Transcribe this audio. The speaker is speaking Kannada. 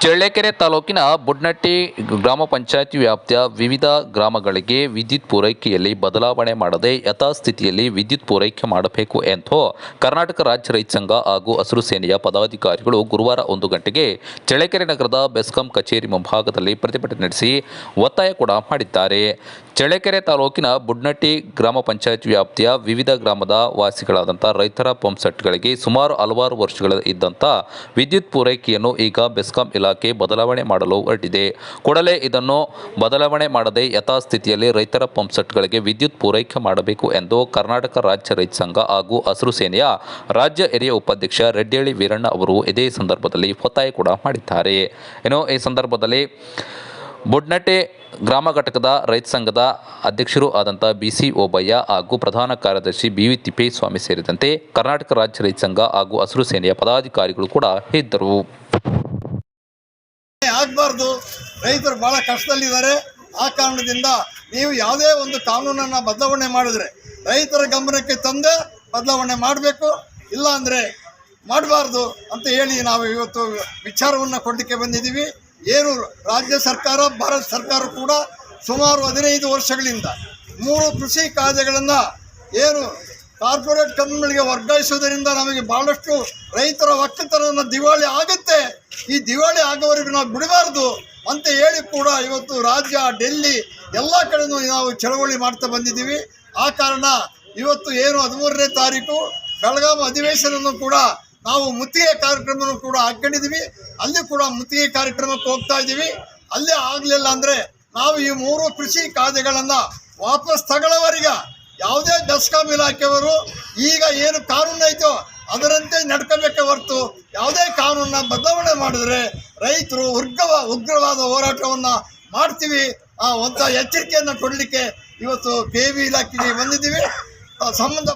ಚಳ್ಳಕೆರೆ ತಾಲೂಕಿನ ಬುಡ್ನಟ್ಟಿ ಗ್ರಾಮ ಪಂಚಾಯತಿ ವ್ಯಾಪ್ತಿಯ ವಿವಿಧ ಗ್ರಾಮಗಳಿಗೆ ವಿದ್ಯುತ್ ಪೂರೈಕೆಯಲ್ಲಿ ಬದಲಾವಣೆ ಮಾಡದೆ ಯಥಾಸ್ಥಿತಿಯಲ್ಲಿ ವಿದ್ಯುತ್ ಪೂರೈಕೆ ಮಾಡಬೇಕು ಎಂದು ಕರ್ನಾಟಕ ರಾಜ್ಯ ರೈತ ಸಂಘ ಹಾಗೂ ಹಸಿರು ಸೇನೆಯ ಪದಾಧಿಕಾರಿಗಳು ಗುರುವಾರ ಒಂದು ಗಂಟೆಗೆ ಚಳ್ಳಕೆರೆ ನಗರದ ಬೆಸ್ಕಾಂ ಕಚೇರಿ ಮುಂಭಾಗದಲ್ಲಿ ಪ್ರತಿಭಟನೆ ನಡೆಸಿ ಒತ್ತಾಯ ಕೂಡ ಮಾಡಿದ್ದಾರೆ. ಚಳ್ಳಕೆರೆ ತಾಲೂಕಿನ ಬುಡ್ನಟ್ಟಿ ಗ್ರಾಮ ಪಂಚಾಯತ್ ವ್ಯಾಪ್ತಿಯ ವಿವಿಧ ಗ್ರಾಮದ ವಾಸಿಗಳಾದಂಥ ರೈತರ ಪಂಪ್ ಸೆಟ್ಗಳಿಗೆ ಸುಮಾರು ಹಲವಾರು ವರ್ಷಗಳ ಇದ್ದಂಥ ವಿದ್ಯುತ್ ಪೂರೈಕೆಯನ್ನು ಈಗ ಬೆಸ್ಕಾಂ ಇಲಾಖೆ ಬದಲಾವಣೆ ಮಾಡಲು ಹೊರಟಿದೆ. ಕೂಡಲೇ ಇದನ್ನು ಬದಲಾವಣೆ ಮಾಡದೆ ಯಥಾಸ್ಥಿತಿಯಲ್ಲಿ ರೈತರ ಪಂಪ್ ಸೆಟ್ಗಳಿಗೆ ವಿದ್ಯುತ್ ಪೂರೈಕೆ ಮಾಡಬೇಕು ಎಂದು ಕರ್ನಾಟಕ ರಾಜ್ಯ ರೈತ ಸಂಘ ಹಾಗೂ ಹಸಿರು ಸೇನೆಯ ರಾಜ್ಯ ಹಿರಿಯ ಉಪಾಧ್ಯಕ್ಷ ರೆಡ್ಡಿಹಳ್ಳಿ ವೀರಣ್ಣ ಅವರು ಇದೇ ಸಂದರ್ಭದಲ್ಲಿ ಒತ್ತಾಯ ಕೂಡ ಮಾಡಿದ್ದಾರೆ. ಏನೋ ಈ ಸಂದರ್ಭದಲ್ಲಿ ಬುಡ್ನಟ್ಟೆ ಗ್ರಾಮ ಘಟಕದ ರೈತ ಸಂಘದ ಅಧ್ಯಕ್ಷರು ಆದಂಥ ಬಿ ಸಿ ಓಬಯ್ಯ ಹಾಗೂ ಪ್ರಧಾನ ಕಾರ್ಯದರ್ಶಿ ಬಿ ವಿ ತಿಪ್ಪೇಸ್ವಾಮಿ ಸೇರಿದಂತೆ ಕರ್ನಾಟಕ ರಾಜ್ಯ ರೈತ ಸಂಘ ಹಾಗೂ ಹಸಿರು ಸೇನೆಯ ಪದಾಧಿಕಾರಿಗಳು ಕೂಡ ಇದ್ದರು. ಆಗಬಾರ್ದು. ರೈತರು ಬಹಳ ಕಷ್ಟದಲ್ಲಿದ್ದಾರೆ. ಆ ಕಾರಣದಿಂದ ನೀವು ಯಾವುದೇ ಒಂದು ಕಾನೂನನ್ನು ಬದಲಾವಣೆ ಮಾಡಿದ್ರೆ ರೈತರ ಗಮನಕ್ಕೆ ತಂದೆ ಬದಲಾವಣೆ ಮಾಡಬೇಕು. ಇಲ್ಲ ಅಂದರೆ ಮಾಡಬಾರ್ದು ಅಂತ ಹೇಳಿ ನಾವು ಇವತ್ತು ವಿಚಾರವನ್ನು ಕೊಡಲಿಕ್ಕೆ ಬಂದಿದ್ದೀವಿ. ಏನು ರಾಜ್ಯ ಸರ್ಕಾರ, ಭಾರತ ಸರ್ಕಾರ ಕೂಡ ಸುಮಾರು ಹದಿನೈದು ವರ್ಷಗಳಿಂದ ಮೂರು ಕೃಷಿ ಕಾಯ್ದೆಗಳನ್ನು ಏನು ಕಾರ್ಪೊರೇಟ್ ಕಂಪನಿಗಳಿಗೆ ವರ್ಗಾಯಿಸುವುದರಿಂದ ನಮಗೆ ಬಹಳಷ್ಟು ರೈತರ ಒಕ್ಕತನವನ್ನು ದಿವಾಳಿ ಆಗುತ್ತೆ. ಈ ದಿವಾಳಿ ಆಗೋವರೆಗೂ ನಾವು ಬಿಡಬಾರ್ದು ಅಂತ ಹೇಳಿ ಕೂಡ ಇವತ್ತು ರಾಜ್ಯ, ಡೆಲ್ಲಿ ಎಲ್ಲ ಕಡೆಯೂ ನಾವು ಚಳವಳಿ ಮಾಡ್ತಾ ಬಂದಿದ್ದೀವಿ. ಆ ಕಾರಣ ಇವತ್ತು ಏನು ಹದಿಮೂರನೇ ತಾರೀಕು ಬೆಳಗಾವಿ ಅಧಿವೇಶನವನ್ನು ಕೂಡ ನಾವು ಮುತ್ತಿಗೆ ಕಾರ್ಯಕ್ರಮವನ್ನು ಕೂಡ ಹಾಕೊಂಡಿದ್ದೀವಿ ಅಲ್ಲಿ ಕೂಡ ಮುತ್ತಿಗೆ ಕಾರ್ಯಕ್ರಮಕ್ಕೆ ಹೋಗ್ತಾ ಇದ್ದೀವಿ. ಅಲ್ಲೇ ಆಗಲಿಲ್ಲ ಅಂದರೆ ನಾವು ಈ ಮೂರು ಕೃಷಿ ಕಾಯ್ದೆಗಳನ್ನು ವಾಪಸ್ ತಗೊಳ್ಳೋವರೆಗೆ ಯಾವುದೇ ಬೆಸ್ಕಾಂ ಇಲಾಖೆಯವರು ಈಗ ಏನು ಕಾನೂನು ಐತೋ ಅದರಂತೆ ನಡ್ಕೋಬೇಕೆ ಹೊರತು ಯಾವುದೇ ಕಾನೂನನ್ನ ಬದಲಾವಣೆ ಮಾಡಿದ್ರೆ ರೈತರು ಉಗ್ರವ, ಉಗ್ರವಾದ ಹೋರಾಟವನ್ನು ಮಾಡ್ತೀವಿ. ಆ ಒಂದು ಎಚ್ಚರಿಕೆಯನ್ನು ಕೊಡಲಿಕ್ಕೆ ಇವತ್ತು ಕೆ ವಿ ಇಲಾಖೆಗೆ ಬಂದಿದ್ದೀವಿ. ಸಂಬಂಧ